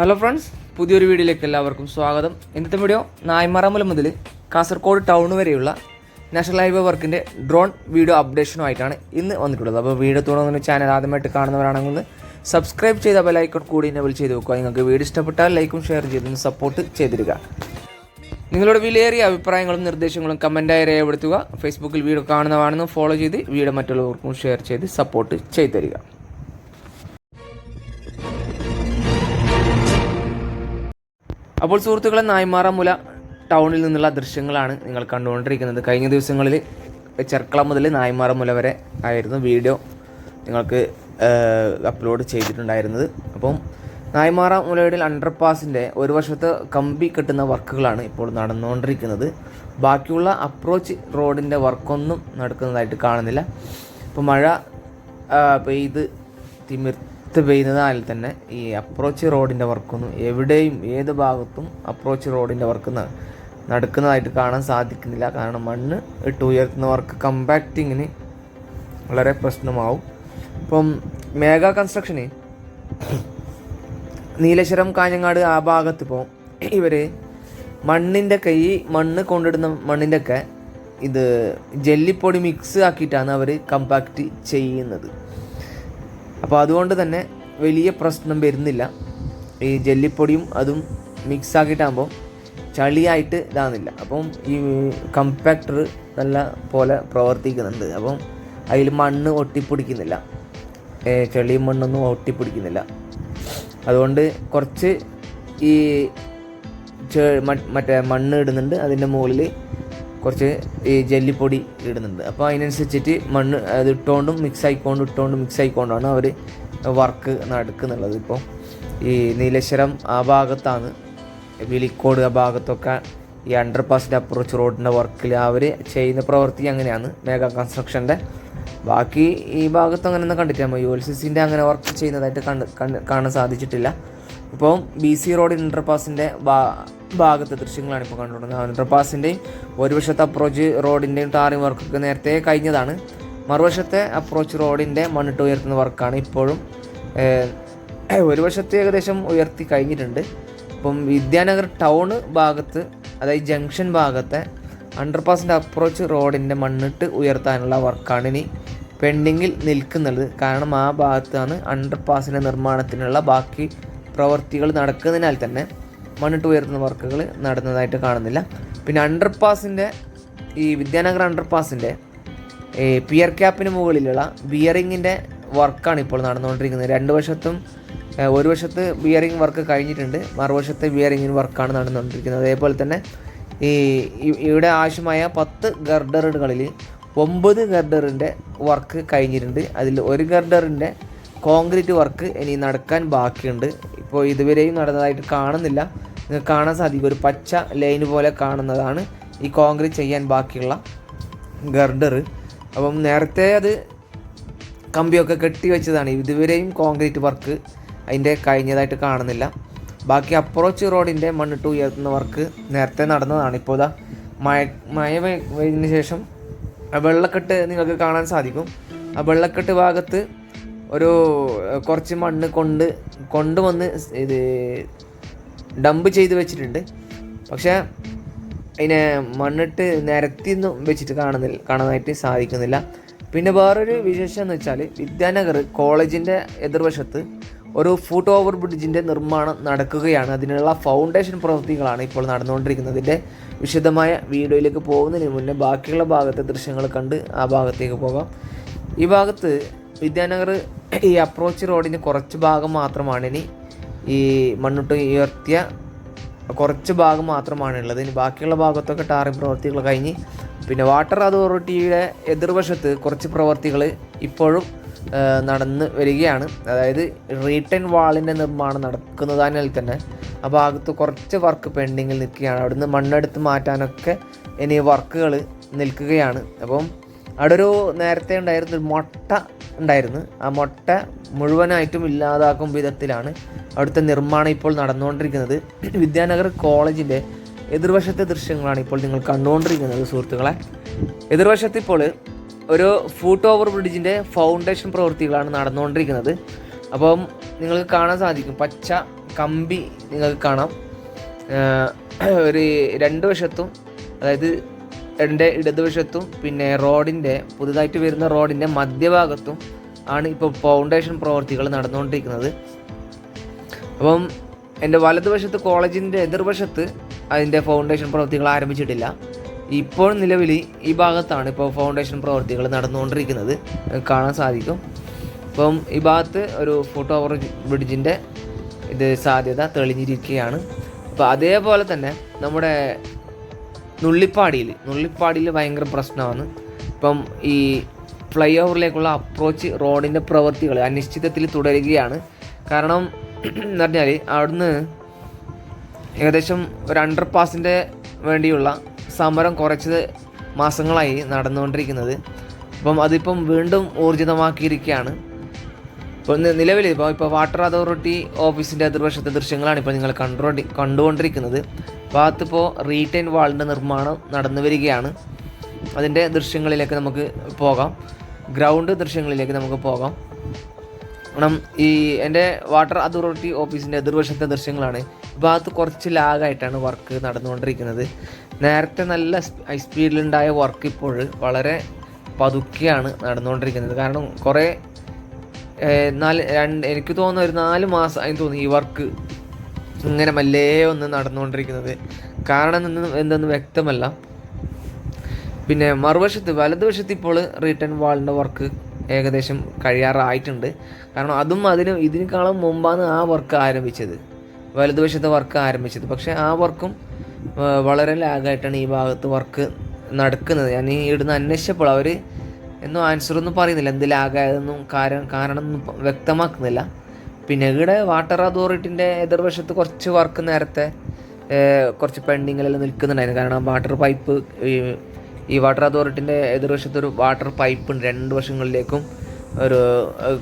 Hello friends പുതിയൊരു വീഡിയോയിലേക്ക് എല്ലാവർക്കും സ്വാഗതം. ഇന്നത്തെ വീഡിയോ നായ്മറമുല മുതൽ കാസർഗോഡ് ടൗൺ വരെയുള്ള നാഷണൽ ഹൈവേ വർക്കിന്റെ ഡ്രോൺ വീഡിയോ അപ്ഡേഷനുമായിട്ടാണ് ഇന്ന് വന്നിട്ടുള്ളത്. അപ്പോൾ വീഡിയോ തുടങ്ങുന്ന ചാനൽ ആദ്യമായിട്ട് കാണുന്നവരാണെങ്കിൽ ഒന്ന് സബ്സ്ക്രൈബ് ചെയ്ത ബെലൈക്കൺ കൂടി എനേബിൾ ചെയ്ത് വെക്കുക. നിങ്ങൾക്ക് വീഡിയോ ഇഷ്ടപ്പെട്ടാൽ ലൈക്കും ഷെയർ ചെയ്തൊന്ന് സപ്പോർട്ട് ചെയ്തിരിക നിങ്ങളുടെ വിലയേറിയ അഭിപ്രായങ്ങളും നിർദ്ദേശങ്ങളും കമന്റായി രേഖപ്പെടുത്തുക. ഫേസ്ബുക്കിൽ വീഡിയോ കാണുന്നതാണെന്ന് ഫോളോ ചെയ്ത് വീഡിയോ മറ്റുള്ളവർക്കും ഷെയർ ചെയ്ത് സപ്പോർട്ട് ചെയ്തു തരിക. അപ്പോൾ സുഹൃത്തുക്കളെ നായ്മാറമുല ടൗണിൽ നിന്നുള്ള ദൃശ്യങ്ങളാണ് നിങ്ങൾ കണ്ടുകൊണ്ടിരിക്കുന്നത്. കഴിഞ്ഞ ദിവസങ്ങളിൽ ചെർക്കള മുതൽ നായ്മാറമുല വരെ ആയിരുന്നു വീഡിയോ നിങ്ങൾക്ക് അപ്ലോഡ് ചെയ്തിട്ടുണ്ടായിരുന്നത്. അപ്പം നായ്മാറ മുലയുടെ അണ്ടർപാസിന്റെ ഒരു വർഷത്തെ കമ്പി കെട്ടുന്ന വർക്കുകളാണ് ഇപ്പോൾ നടന്നുകൊണ്ടിരിക്കുന്നത്. ബാക്കിയുള്ള അപ്രോച്ച് റോഡിന്റെ വർക്കൊന്നും നടക്കുന്നതായിട്ട് കാണുന്നില്ല. ഇപ്പോൾ മഴ പെയ്ത് പെയ്ത് തിമിർത്ത് പെയ്യുന്നതിനാൽ തന്നെ ഈ അപ്രോച്ച് റോഡിന്റെ വർക്കൊന്നും എവിടെയും ഏത് ഭാഗത്തും അപ്രോച്ച് റോഡിന്റെ വർക്ക് നടക്കുന്നതായിട്ട് കാണാൻ സാധിക്കുന്നില്ല. കാരണം മണ്ണ് ഇട്ട് ഉയർത്തുന്ന വർക്ക് കമ്പാക്റ്റിങ്ങിന് വളരെ പ്രശ്നമാവും. ഇപ്പം മേഘ കൺസ്ട്രക്ഷന് നീലേശ്വരം കാഞ്ഞങ്ങാട് ആ ഭാഗത്ത് ഇപ്പോൾ ഇവർ മണ്ണിന്റെ കൈ മണ്ണ് കൊണ്ടിടുന്ന മണ്ണിന്റെ ഒക്കെ ഇത് ജെല്ലിപ്പൊടി മിക്സ് ആക്കിയിട്ടാണ് അവർ കമ്പാക്റ്റ് ചെയ്യുന്നത്. അപ്പോൾ അതുകൊണ്ട് തന്നെ വലിയ പ്രശ്നം വരുന്നില്ല. ഈ ജെല്ലിപ്പൊടിയും അതും മിക്സ് ആക്കിയിട്ടാകുമ്പോൾ ചളിയായിട്ട് ഇതാകുന്നില്ല. അപ്പം ഈ കമ്പാക്ടർ നല്ല പോലെ പ്രവർത്തിക്കുന്നുണ്ട്. അപ്പം അതിൽ മണ്ണ് ഒട്ടിപ്പിടിക്കുന്നില്ല. ചെളിയും മണ്ണൊന്നും ഒട്ടിപ്പിടിക്കുന്നില്ല. അതുകൊണ്ട് കുറച്ച് ഈ മറ്റേ മണ്ണ് ഇടുന്നുണ്ട്. അതിന്റെ മുകളിൽ കുറച്ച് ഈ ജെല്ലിപ്പൊടി ഇടുന്നുണ്ട്. അപ്പോൾ അതിനനുസരിച്ചിട്ട് മണ്ണ് അത് ഇട്ടുകൊണ്ടും മിക്സ് ആയിക്കൊണ്ടും ഇട്ടുകൊണ്ടും മിക്സ് ആയിക്കൊണ്ടാണ് അവർ വർക്ക് നടക്കുന്നുള്ളത് ഇപ്പോൾ ഈ നീലേശ്വരം ആ ഭാഗത്താണ്. വിളിക്കോട് ആ ഭാഗത്തൊക്കെ ഈ അണ്ടർ പാസിന്റെ അപ്രോച്ച് റോഡിന്റെ വർക്കിൽ അവർ ചെയ്യുന്ന പ്രവൃത്തി അങ്ങനെയാണ് മെഗാ കൺസ്ട്രക്ഷന്റെ ബാക്കി ഈ ഭാഗത്ത് അങ്ങനെ ഒന്നും കണ്ടിട്ടില്ല യു എൽ സി സിന്റെ അങ്ങനെ വർക്ക് ചെയ്യുന്നതായിട്ട് കണ്ട് കണ്ട് കാണാൻ സാധിച്ചിട്ടില്ല. ഇപ്പോൾ ബി സി റോഡ് ഇന്റർ പാസിന്റെ ഭാഗത്തെ ദൃശ്യങ്ങളാണ് ഇപ്പോൾ കണ്ടുകൊണ്ടിരുന്നത്. ഇന്റർപാസിന്റെയും ഒരു വശത്തെ അപ്രോച്ച് റോഡിന്റെയും ടാറിംഗ് വർക്കൊക്കെ നേരത്തെ കഴിഞ്ഞതാണ്. മറുവശത്തെ അപ്രോച്ച് റോഡിന്റെ മണ്ണിട്ട് ഉയർത്തുന്ന വർക്കാണ് ഇപ്പോഴും ഒരു വശത്ത് ഏകദേശം ഉയർത്തി കഴിഞ്ഞിട്ടുണ്ട്. അപ്പം വിദ്യാനഗർ ടൗണ് ഭാഗത്ത് അതായത് ജംഗ്ഷൻ ഭാഗത്തെ അണ്ടർപാസിന്റെ അപ്രോച്ച് റോഡിന്റെ മണ്ണിട്ട് ഉയർത്താനുള്ള വർക്കാണ് ഇനി പെൻഡിങ്ങിൽ നിൽക്കുന്നത്. കാരണം ആ ഭാഗത്താണ് അണ്ടർപാസിന്റെ നിർമ്മാണത്തിനുള്ള ബാക്കി പ്രവർത്തികൾ നടക്കുന്നതിനാൽ തന്നെ മണ്ണിട്ട് ഉയർത്തുന്ന വർക്കുകൾ നടന്നതായിട്ട് കാണുന്നില്ല. പിന്നെ അണ്ടർപാസിന്റെ ഈ വിദ്യാനഗർ അണ്ടർപാസിന്റെ പിയർ ക്യാപ്പിന് മുകളിലുള്ള ബിയറിങ്ങിന്റെ വർക്കാണ് ഇപ്പോൾ നടന്നുകൊണ്ടിരിക്കുന്നത്. രണ്ട് വശത്തും ഒരു വശത്ത് ബിയറിംഗ് വർക്ക് കഴിഞ്ഞിട്ടുണ്ട് മറുവശത്ത് ബിയറിംഗിന് വർക്കാണ് നടന്നുകൊണ്ടിരിക്കുന്നത്. അതേപോലെ തന്നെ ഈ ഇവിടെ ആവശ്യമായ പത്ത് ഗർഡറുകളിൽ ഒമ്പത് ഗർഡറിന്റെ വർക്ക് കഴിഞ്ഞിട്ടുണ്ട്. അതിൽ ഒരു ഗർഡറിന്റെ കോൺക്രീറ്റ് വർക്ക് ഇനി നടക്കാൻ ബാക്കിയുണ്ട്. ഇപ്പോൾ ഇതുവരെയും നടന്നതായിട്ട് കാണുന്നില്ല. നിങ്ങൾക്ക് കാണാൻ സാധിക്കും. ഒരു പച്ച ലൈന് പോലെ കാണുന്നതാണ് ഈ കോൺക്രീറ്റ് ചെയ്യാൻ ബാക്കിയുള്ള ഗർഡർ അപ്പം നേരത്തെ അത് കമ്പിയൊക്കെ കെട്ടി വെച്ചതാണ്. ഇതുവരെയും കോൺക്രീറ്റ് വർക്ക് അതിന്റെ കഴിഞ്ഞതായിട്ട് കാണുന്നില്ല. ബാക്കി അപ്രോച്ച് റോഡിന്റെ മണ്ണിട്ട് ഉയർത്തുന്ന വർക്ക് നേരത്തെ നടന്നതാണ്. ഇപ്പോൾ ഇതാ മഴ മഴ പെയ്- പെയ്തതിന് ശേഷം വെള്ളക്കെട്ട് നിങ്ങൾക്ക് കാണാൻ സാധിക്കും. ആ വെള്ളക്കെട്ട് ഭാഗത്ത് ഒരു കുറച്ച് മണ്ണ് കൊണ്ട് കൊണ്ടുവന്ന് ഇത് ഡംപ് ചെയ്ത് വെച്ചിട്ടുണ്ട്. പക്ഷേ അതിനെ മണ്ണിട്ട് നിരത്തിയൊന്നും വെച്ചിട്ട് കാണുന്നില്ല കാണാനായിട്ട് സാധിക്കുന്നില്ല. പിന്നെ വേറൊരു വിശേഷം എന്ന് വെച്ചാൽ വിദ്യാനഗർ കോളേജിന്റെ എതിർവശത്ത് ഒരു ഫുട് ഓവർ ബ്രിഡ്ജിന്റെ നിർമ്മാണം നടക്കുകയാണ്. അതിനുള്ള ഫൗണ്ടേഷൻ പ്രവൃത്തികളാണ് ഇപ്പോൾ നടന്നുകൊണ്ടിരിക്കുന്നത്. ഇതിന്റെ വിശദമായ വീഡിയോയിലേക്ക് പോകുന്നതിന് മുന്നേ ബാക്കിയുള്ള ഭാഗത്തെ ദൃശ്യങ്ങൾ കണ്ട് ആ ഭാഗത്തേക്ക് പോകാം. ഈ ഭാഗത്ത് വിദ്യാനഗർ ഈ അപ്രോച്ച് റോഡിന് കുറച്ച് ഭാഗം മാത്രമാണ് ഇനി ഈ മണ്ണിട്ട് ഉയർത്തിയ കുറച്ച് ഭാഗം മാത്രമാണ് ഉള്ളത്. ഇനി ബാക്കിയുള്ള ഭാഗത്തൊക്കെ ടാറിംഗ് പ്രവർത്തികൾ കഴിഞ്ഞ് പിന്നെ വാട്ടർ അതോറിറ്റിയുടെ എതിർവശത്ത് കുറച്ച് പ്രവർത്തികൾ ഇപ്പോഴും നടന്ന് വരികയാണ്. അതായത് റീട്ടേൺ വാളിന്റെ നിർമ്മാണം നടക്കുന്നതിനാൽ തന്നെ ആ ഭാഗത്ത് കുറച്ച് വർക്ക് പെൻഡിങ്ങിൽ നിൽക്കുകയാണ്. അവിടുന്ന് മണ്ണെടുത്ത് മാറ്റാനൊക്കെ ഇനി വർക്കുകൾ നിൽക്കുകയാണ്. അപ്പം അവിടെ ഒരു നേരത്തെ ഉണ്ടായിരുന്ന ഒരു മുട്ട ഉണ്ടായിരുന്നു. ആ മുട്ട മുഴുവനായിട്ടും ഇല്ലാതാക്കും വിധത്തിലാണ് അവിടുത്തെ നിർമ്മാണം ഇപ്പോൾ നടന്നുകൊണ്ടിരിക്കുന്നത്. വിദ്യാനഗർ കോളേജിന്റെ എതിർവശത്തെ ദൃശ്യങ്ങളാണ് ഇപ്പോൾ നിങ്ങൾ കണ്ടുകൊണ്ടിരിക്കുന്നത് സുഹൃത്തുക്കളെ. എതിർവശത്ത് ഇപ്പോൾ ഒരു ഫൂട്ട് ഓവർ ബ്രിഡ്ജിന്റെ ഫൗണ്ടേഷൻ പ്രവൃത്തികളാണ് നടന്നുകൊണ്ടിരിക്കുന്നത്. അപ്പം നിങ്ങൾക്ക് കാണാൻ സാധിക്കും പച്ച കമ്പി നിങ്ങൾക്ക് കാണാം. ഒരു രണ്ട് വശത്തും അതായത് എന്റെ ഇടതുവശത്തും പിന്നെ റോഡിന്റെ പുതുതായിട്ട് വരുന്ന റോഡിന്റെ മധ്യഭാഗത്തും ആണ് ഇപ്പോൾ ഫൗണ്ടേഷൻ പ്രവർത്തികൾ നടന്നുകൊണ്ടിരിക്കുന്നത്. അപ്പം എന്റെ വലതുവശത്ത് കോളേജിന്റെ എതിർവശത്ത് അതിന്റെ ഫൗണ്ടേഷൻ പ്രവൃത്തികൾ ആരംഭിച്ചിട്ടില്ല. ഇപ്പോൾ നിലവിൽ ഈ ഭാഗത്താണ് ഇപ്പോൾ ഫൗണ്ടേഷൻ പ്രവൃത്തികൾ നടന്നുകൊണ്ടിരിക്കുന്നത്. കാണാൻ സാധിക്കും. അപ്പം ഈ ഭാഗത്ത് ഒരു ഫോട്ടോ ഓവർ ബ്രിഡ്ജിന്റെ ഇത് സാധ്യത തെളിഞ്ഞിരിക്കുകയാണ്. അപ്പോൾ അതേപോലെ തന്നെ നമ്മുടെ നുള്ളിപ്പാടിയിൽ നുള്ളിപ്പാടിയിൽ ഭയങ്കര പ്രശ്നമാണ്. ഇപ്പം ഈ ഫ്ലൈ ഓവറിലേക്കുള്ള അപ്രോച്ച് റോഡിന്റെ പ്രവൃത്തികൾ അനിശ്ചിതത്തിൽ തുടരുകയാണ്. കാരണം എന്ന് പറഞ്ഞാൽ അവിടുന്ന് ഏകദേശം ഒരു അണ്ടർ പാസിന്റെ വേണ്ടിയുള്ള സമരം കുറച്ച് മാസങ്ങളായി നടന്നുകൊണ്ടിരിക്കുന്നത്. അപ്പം അതിപ്പം വീണ്ടും ഊർജിതമാക്കിയിരിക്കുകയാണ്. ഇപ്പോൾ നിലവിൽ ഇപ്പോൾ ഇപ്പോൾ വാട്ടർ അതോറിറ്റി ഓഫീസിന്റെ അതിർവശത്തെ ദൃശ്യങ്ങളാണ് ഇപ്പോൾ നിങ്ങൾ കണ്ടോ കണ്ടുകൊണ്ടിരിക്കുന്നത്. ഭാഗത്തിപ്പോൾ റീറ്റെയിൻ വാളിന്റെ നിർമ്മാണം നടന്നു വരികയാണ്. അതിന്റെ ദൃശ്യങ്ങളിലേക്ക് നമുക്ക് പോകാം. ഗ്രൗണ്ട് ദൃശ്യങ്ങളിലേക്ക് നമുക്ക് പോകാം. കാരണം ഈ എന്റെ വാട്ടർ അതോറിറ്റി ഓഫീസിന്റെ എതിർവശത്തെ ദൃശ്യങ്ങളാണ്. ഭാഗത്ത് കുറച്ച് ലാഗായിട്ടാണ് വർക്ക് നടന്നുകൊണ്ടിരിക്കുന്നത്. നേരത്തെ നല്ല ഹൈ സ്പീഡിലുണ്ടായ വർക്ക് ഇപ്പോൾ വളരെ പതുക്കെയാണ് നടന്നുകൊണ്ടിരിക്കുന്നത്. കാരണം കുറേ നാല് രണ്ട് എനിക്ക് തോന്നുന്ന ഒരു നാല് മാസം അതിന് തോന്നുന്നു ഈ വർക്ക് ഇങ്ങനെ മല്ലേ ഒന്ന് നടന്നുകൊണ്ടിരിക്കുന്നത്. കാരണം എന്തെന്ന് വ്യക്തമല്ല. പിന്നെ മറുവശത്ത് വലതുവശത്ത് ഇപ്പോൾ റിട്ടേൺ വാളിന്റെ വർക്ക് ഏകദേശം കഴിയാറായിട്ടുണ്ട്. കാരണം അതും അതിന് ഇതിനേക്കാളും മുമ്പാണ് ആ വർക്ക് ആരംഭിച്ചത്. വലതുവശത്തെ വർക്ക് ആരംഭിച്ചത്. പക്ഷേ ആ വർക്കും വളരെ ലാഗായിട്ടാണ് ഈ ഭാഗത്ത് വർക്ക് നടക്കുന്നത്. ഞാൻ ഈ ഇവിടുന്ന് അന്വേഷിച്ചപ്പോൾ അവർ എന്നും ആൻസർ ഒന്നും പറയുന്നില്ല. എന്ത് ലാഗായതെന്നും കാരണം കാരണം ഒന്നും വ്യക്തമാക്കുന്നില്ല. പിന്നെ ഇവിടെ വാട്ടർ അതോറിറ്റിന്റെ എതിർവശത്ത് കുറച്ച് വർക്ക് നേരത്തെ കുറച്ച് പെൻഡിങ്ങിലെല്ലാം നിൽക്കുന്നുണ്ടായിരുന്നു. കാരണം വാട്ടർ പൈപ്പ് ഈ വാട്ടർ അതോറിറ്റിന്റെ എതിർവശത്ത് ഒരു വാട്ടർ പൈപ്പ് ഉണ്ട്. രണ്ട് വശങ്ങളിലേക്കും ഒരു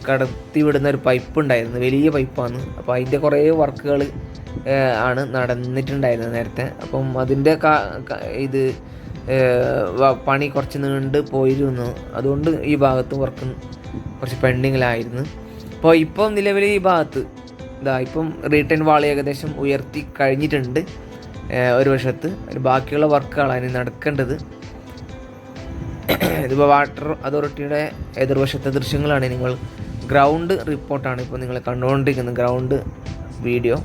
കടത്തി വിടുന്ന ഒരു പൈപ്പ് ഉണ്ടായിരുന്നു. വലിയ പൈപ്പാണ് അപ്പോൾ അതിന്റെ കുറേ വർക്കുകൾ ആണ് നടന്നിട്ടുണ്ടായിരുന്നത് നേരത്തെ. അപ്പം അതിന്റെ ഇത് പണി കുറച്ച് നീണ്ട് പോയിരുന്നു. അതുകൊണ്ട് ഈ ഭാഗത്ത് വർക്ക് കുറച്ച് പെൻഡിങ്ങിലായിരുന്നു അപ്പോൾ ഇപ്പം നിലവിൽ ഈ ഭാഗത്ത് ഇതാ ഇപ്പം റീട്ടേൺ വാൾ ഏകദേശം ഉയർത്തി കഴിഞ്ഞിട്ടുണ്ട്. ഒരു വശത്ത്. ബാക്കിയുള്ള വർക്കുകളാണ് നടക്കേണ്ടത്. ഇതിപ്പോൾ വാട്ടർ അതോറിറ്റിയുടെ എതിർവശത്തെ ദൃശ്യങ്ങളാണ് നിങ്ങൾ ഗ്രൗണ്ട് റിപ്പോർട്ടാണ് ഇപ്പോൾ നിങ്ങൾ കണ്ടുകൊണ്ടിരിക്കുന്നത്. ഗ്രൗണ്ട് വീഡിയോ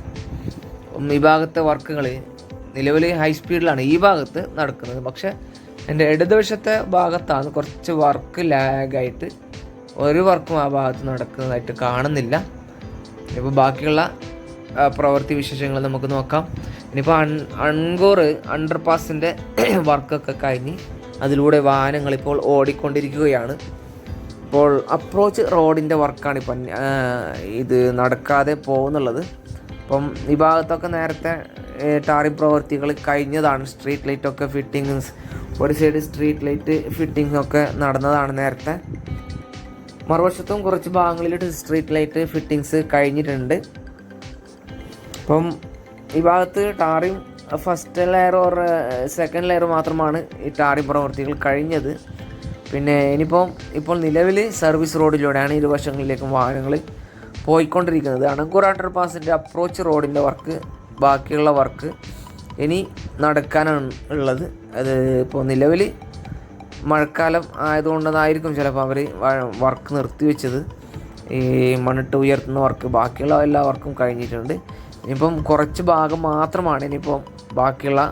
ഈ ഭാഗത്തെ വർക്കുകൾ നിലവിൽ ഹൈ സ്പീഡിലാണ് ഈ ഭാഗത്ത് നടക്കുന്നത്. പക്ഷേ എന്റെ ഇടതുവശത്തെ ഭാഗത്താണ് കുറച്ച് വർക്ക് ലാഗായിട്ട് ഒരു വർക്കും ആ ഭാഗത്ത് നടക്കുന്നതായിട്ട് കാണുന്നില്ല. ഇപ്പോൾ ബാക്കിയുള്ള പ്രവൃത്തി വിശേഷങ്ങൾ നമുക്ക് നോക്കാം. ഇനിയിപ്പോൾ അൺ അൺകോർ അണ്ടർ പാസിന്റെ വർക്കൊക്കെ കഴിഞ്ഞ് അതിലൂടെ വാഹനങ്ങൾ ഇപ്പോൾ ഓടിക്കൊണ്ടിരിക്കുകയാണ്. ഇപ്പോൾ അപ്രോച്ച് റോഡിന്റെ വർക്കാണ് ഇപ്പം ഇത് നടക്കാതെ പോകുന്നുള്ളത്. അപ്പം ഈ ഭാഗത്തൊക്കെ നേരത്തെ ടാറിംഗ് പ്രവൃത്തികൾ കഴിഞ്ഞതാണ്. സ്ട്രീറ്റ് ലൈറ്റ് ഒക്കെ ഫിറ്റിങ്സ് ഒരു സൈഡ് സ്ട്രീറ്റ് ലൈറ്റ് ഫിറ്റിംഗ് ഒക്കെ നടന്നതാണ് നേരത്തെ. മറുവശത്തും കുറച്ച് ഭാഗങ്ങളിൽ സ്ട്രീറ്റ് ലൈറ്റ് ഫിറ്റിങ്സ് കഴിഞ്ഞിട്ടുണ്ട്. അപ്പം ഈ ഭാഗത്ത് tarring first layer or second layer മാത്രമാണ് ഈ ടാറിംഗ് പ്രവൃത്തികൾ കഴിഞ്ഞത്. പിന്നെ ഇനിയിപ്പം ഇപ്പോൾ നിലവിൽ സർവീസ് റോഡിലൂടെയാണ് ഇരുവശങ്ങളിലേക്കും വാഹനങ്ങൾ പോയിക്കൊണ്ടിരിക്കുന്നത്. അണങ്കൂർ അണ്ടർ പാസിന്റെ അപ്രോച്ച് റോഡിന്റെ വർക്ക് ബാക്കിയുള്ള വർക്ക് ഇനി നടക്കാനാണ് ഉള്ളത്. അത് ഇപ്പോൾ നിലവിൽ മഴക്കാലം ആയതുകൊണ്ടതായിരിക്കും ചിലപ്പോൾ അവർ വർക്ക് നിർത്തിവെച്ചത് ഈ മണ്ണിട്ട് ഉയർത്തുന്ന വർക്ക് ബാക്കിയുള്ള എല്ലാ വർക്കും കഴിഞ്ഞിട്ടുണ്ട്. ഇനിയിപ്പം കുറച്ച് ഭാഗം മാത്രമാണ് ഇനിയിപ്പം ബാക്കിയുള്ള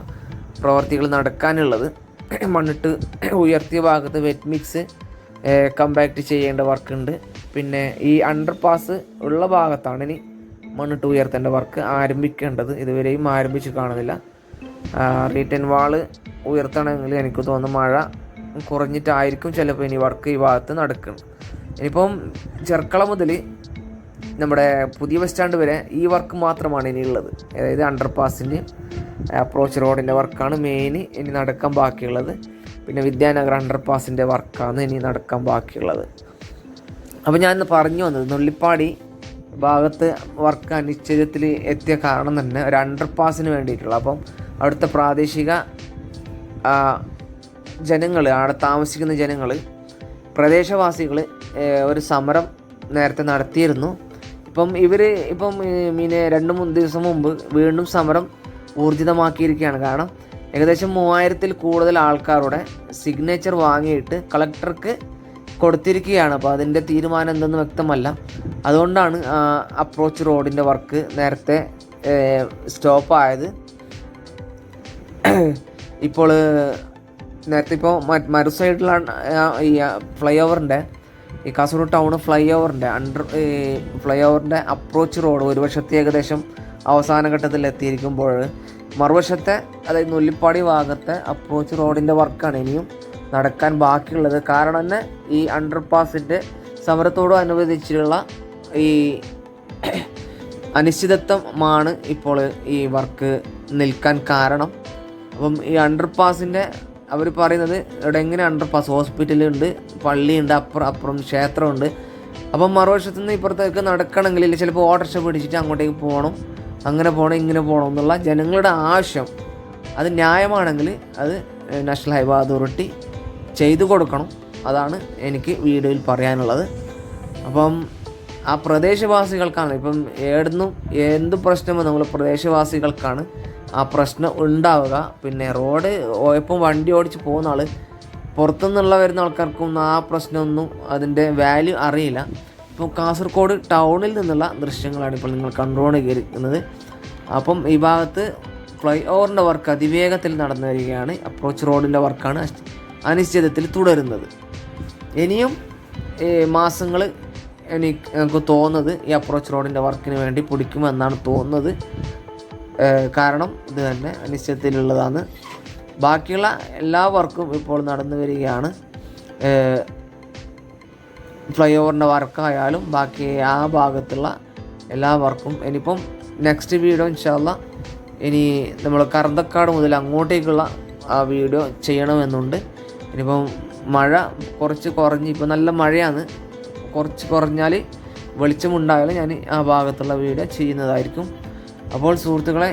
പ്രവർത്തികൾ നടക്കാനുള്ളത്. മണ്ണിട്ട് ഉയർത്തിയ ഭാഗത്ത് വെറ്റ് മിക്സ് കമ്പാക്ട് ചെയ്യേണ്ട വർക്കുണ്ട് പിന്നെ ഈ അണ്ടർ പാസ് ഉള്ള ഭാഗത്താണ് ഇനി മണ്ണിട്ട് ഉയർത്തേണ്ട വർക്ക് ആരംഭിക്കേണ്ടത് ഇതുവരെയും ആരംഭിച്ച് കാണുന്നില്ല. റീറ്റേൺ വാൾ ഉയർത്തണമെങ്കിൽ എനിക്ക് തോന്നുന്നു മഴ കുറഞ്ഞിട്ടായിരിക്കും ചിലപ്പോൾ ഇനി വർക്ക് ഈ ഭാഗത്ത് നടക്കണം ഇനിയിപ്പം ചെർക്കള മുതൽ നമ്മുടെ പുതിയ ബസ് സ്റ്റാൻഡ് വരെ ഈ വർക്ക് മാത്രമാണ് ഇനി ഉള്ളത് അതായത് അണ്ടർ പാസിന്റെ അപ്രോച്ച് റോഡിന്റെ വർക്കാണ് മെയിൻ ഇനി നടക്കാൻ ബാക്കിയുള്ളത്. പിന്നെ വിദ്യാനഗർ അണ്ടർ പാസിന്റെ വർക്കാണ് ഇനി നടക്കാൻ ബാക്കിയുള്ളത്. അപ്പോൾ ഞാൻ പറഞ്ഞു വന്നത് നുള്ളിപ്പാടി ഭാഗത്ത് വർക്ക് അനിശ്ചിതത്തിൽ എത്തിയ കാരണം തന്നെ ഒരു അണ്ടർ പാസിന് വേണ്ടിയിട്ടുള്ള. അപ്പം അവിടുത്തെ പ്രാദേശിക ജനങ്ങൾ അവിടെ താമസിക്കുന്ന ജനങ്ങൾ പ്രദേശവാസികൾ ഒരു സമരം നേരത്തെ നടത്തിയിരുന്നു. ഇപ്പം ഇവർ ഇപ്പം മീനെ രണ്ട് മൂന്ന് ദിവസം മുമ്പ് വീണ്ടും സമരം ഊർജിതമാക്കിയിരിക്കുകയാണ്. കാരണം ഏകദേശം മൂവായിരത്തിൽ കൂടുതൽ ആൾക്കാരുടെ സിഗ്നേച്ചർ വാങ്ങിയിട്ട് കളക്ടർക്ക് കൊടുത്തിരിക്കുകയാണ്. അപ്പോൾ അതിന്റെ തീരുമാനം എന്തെന്ന് വ്യക്തമല്ല. അതുകൊണ്ടാണ് അപ്രോച്ച് റോഡിന്റെ വർക്ക് നേരത്തെ സ്റ്റോപ്പ് ആയത്. ഇപ്പോൾ നേരത്തെ ഇപ്പോൾ മറു സൈഡിലാണ് ഈ ഫ്ലൈ ഓവറിന്റെ ഈ കാസർഗോഡ് ടൗൺ ഫ്ലൈ ഓവറിന്റെ അണ്ടർ ഫ്ലൈ ഓവറിന്റെ അപ്രോച്ച് റോഡ് ഒരു വർഷത്തെ ഏകദേശം അവസാന ഘട്ടത്തിൽ എത്തിയിരിക്കുമ്പോൾ മറുവശത്തെ അതായത് നുല്ലിപ്പാടി ഭാഗത്തെ അപ്രോച്ച് റോഡിന്റെ വർക്കാണ് ഇനിയും നടക്കാൻ ബാക്കിയുള്ളത്. കാരണം തന്നെ ഈ പാസിന്റെ സമരത്തോടനുബന്ധിച്ചുള്ള ഈ അനിശ്ചിതത്വമാണ് ഇപ്പോൾ ഈ വർക്ക് നിൽക്കാൻ കാരണം. അപ്പം ഈ അണ്ടർ പാസിന്റെ അവർ പറയുന്നത് ഇവിടെ എങ്ങനെ അണ്ടർ പാസ് ഹോസ്പിറ്റലുണ്ട് പള്ളിയുണ്ട് അപ്പുറം അപ്പുറം ക്ഷേത്രമുണ്ട്. അപ്പം മറുവശത്തു നിന്ന് ഇപ്പുറത്തേക്ക് നടക്കണമെങ്കിൽ ചിലപ്പോൾ ഓട്ടോറിക്ഷ പിടിച്ചിട്ട് അങ്ങോട്ടേക്ക് പോകണം അങ്ങനെ പോകണം ഇങ്ങനെ പോകണം എന്നുള്ള ജനങ്ങളുടെ ആവശ്യം. അത് ന്യായമാണെങ്കിൽ അത് നാഷണൽ ഹൈവേ അതോറിറ്റി ചെയ്തു കൊടുക്കണം. അതാണ് എനിക്ക് വീഡിയോയിൽ പറയാനുള്ളത്. അപ്പം ആ പ്രദേശവാസികൾക്കാണ്. ഇപ്പം ഏടുന്നും എന്ത് പ്രശ്നമോ നമ്മൾ പ്രദേശവാസികൾക്കാണ് ആ പ്രശ്നം ഉണ്ടാവുക. പിന്നെ റോഡ് ഇപ്പം വണ്ടി ഓടിച്ച് പോകുന്ന ആൾ പുറത്തുനിന്നുള്ള വരുന്ന ആൾക്കാർക്കൊന്നും ആ പ്രശ്നമൊന്നും അതിന്റെ വാല്യൂ അറിയില്ല. ഇപ്പോൾ കാസർഗോഡ് ടൗണിൽ നിന്നുള്ള ദൃശ്യങ്ങളാണ് ഇപ്പോൾ നിങ്ങൾ കണ്ടുകൊണ്ടിരിക്കുന്നത് അപ്പം ഈ ഭാഗത്ത് ഫ്ലൈ ഓവറിന്റെ വർക്ക് അതിവേഗത്തിൽ നടന്നു വരികയാണ് അപ്രോച്ച് റോഡിന്റെ വർക്കാണ് അനിശ്ചിതത്തിൽ തുടരുന്നത്. ഇനിയും മാസങ്ങൾ എനിക്ക് എനിക്ക് തോന്നുന്നത് ഈ അപ്രോച്ച് റോഡിന്റെ വർക്കിന് വേണ്ടി പിടിക്കുമെന്നാണ് തോന്നുന്നത്. കാരണം ഇത് തന്നെ അനിശ്ചയത്തിലുള്ളതാണ് ബാക്കിയുള്ള എല്ലാ വർക്കും ഇപ്പോൾ നടന്നു വരികയാണ്. ഫ്ലൈ ഓവറിന്റെ വർക്കായാലും ബാക്കി ആ ഭാഗത്തുള്ള എല്ലാ വർക്കും ഇനിയിപ്പം നെക്സ്റ്റ് വീഡിയോ ഇൻഷാല്ല ഇനി നമ്മൾ കറന്തക്കാട് മുതൽ അങ്ങോട്ടേക്കുള്ള ആ വീഡിയോ ചെയ്യണമെന്നുണ്ട്. ഇനിയിപ്പം മഴ കുറച്ച് കുറഞ്ഞ് ഇപ്പോൾ നല്ല മഴയാണ്. കുറച്ച് കുറഞ്ഞാൽ വെളിച്ചമുണ്ടായാലും ഞാൻ ആ ഭാഗത്തുള്ള വീഡിയോ ചെയ്യുന്നതായിരിക്കും. അപ്പോൾ സുഹൃത്തുക്കളെ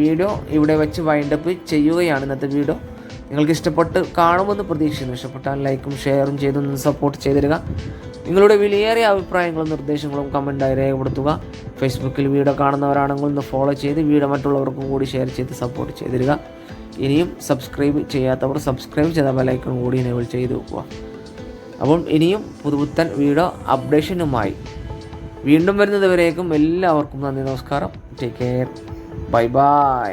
വീഡിയോ ഇവിടെ വെച്ച് വൈൻഡപ്പ് ചെയ്യുകയാണ് ഇന്നത്തെ വീഡിയോ. നിങ്ങൾക്ക് ഇഷ്ടപ്പെട്ട് കാണുമെന്ന് പ്രതീക്ഷിക്കുന്നു. ഇഷ്ടപ്പെട്ടാൽ ലൈക്കും ഷെയറും ചെയ്തൊന്ന് സപ്പോർട്ട് ചെയ്തിരുക നിങ്ങളുടെ വിലയേറിയ അഭിപ്രായങ്ങളും നിർദ്ദേശങ്ങളും കമന്റായി രേഖപ്പെടുത്തുക. ഫേസ്ബുക്കിൽ വീഡിയോ കാണുന്നവരാണെങ്കിൽ ഒന്ന് ഫോളോ ചെയ്ത് വീഡിയോ മറ്റുള്ളവർക്കും കൂടി ഷെയർ ചെയ്ത് സപ്പോർട്ട് ചെയ്തിരുക ഇനിയും സബ്സ്ക്രൈബ് ചെയ്യാത്തവർ സബ്സ്ക്രൈബ് ചെയ്ത ബെലൈക്കൺ കൂടി എനേബിൾ ചെയ്ത് വെക്കുക. അപ്പം ഇനിയും പുതുപുത്തൻ വീഡിയോ അപ്ഡേഷനുമായി. വീണ്ടും വരുന്നത് വരേക്കും എല്ലാവർക്കും നന്ദി നമസ്കാരം. Take care bye bye